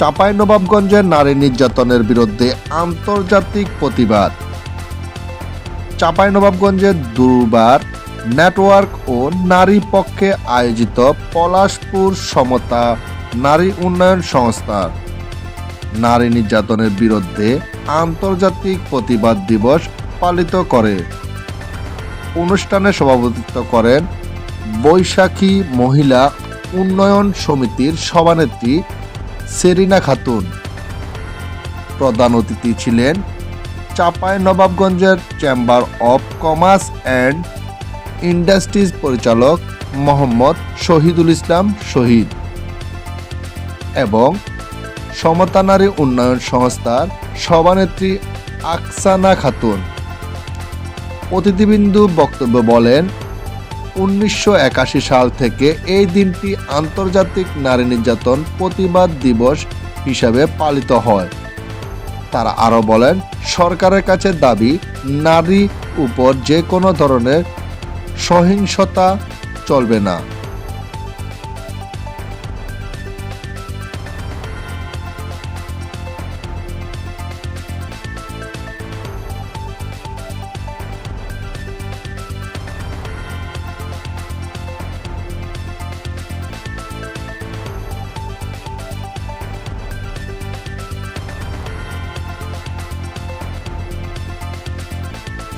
চাঁপাইনবাবগঞ্জের নারী নির্যাতনের বিরুদ্ধে আন্তর্জাতিক প্রতিবাদ। চাঁপাইনবাবগঞ্জের দুর্বার নেটওয়ার্ক ও নারী পক্ষে আয়োজিত পলাশপুর সমতা নারী উন্নয়ন সংস্থা নারী নির্যাতনের বিরুদ্ধে আন্তর্জাতিক প্রতিবাদ দিবস পালিত করে। অনুষ্ঠানে সভাপতিত্ব করেন বৈশাখী মহিলা উন্নয়ন সমিতির সভানেত্রী সেরিনা খাতুন। প্রধান অতিথি ছিলেন চাপাই নবাবগঞ্জের chamber of commerce and industries পরিচালক মোহাম্মদ শহীদুল ইসলাম শহীদ এবং সমতা নারী উন্নয়ন সংস্থার সভানেত্রী আকসানা খাতুন। অতিথিবিন্দু বক্তব্য বলেন উনিশশো একাশি সাল থেকে এই দিনটি আন্তর্জাতিক নারী নির্যাতন প্রতিবাদ দিবস হিসাবে পালিত হয়। তারা আরও বলেন, সরকারের কাছে দাবি, নারী উপর যে কোনো ধরনের সহিংসতা চলবে না।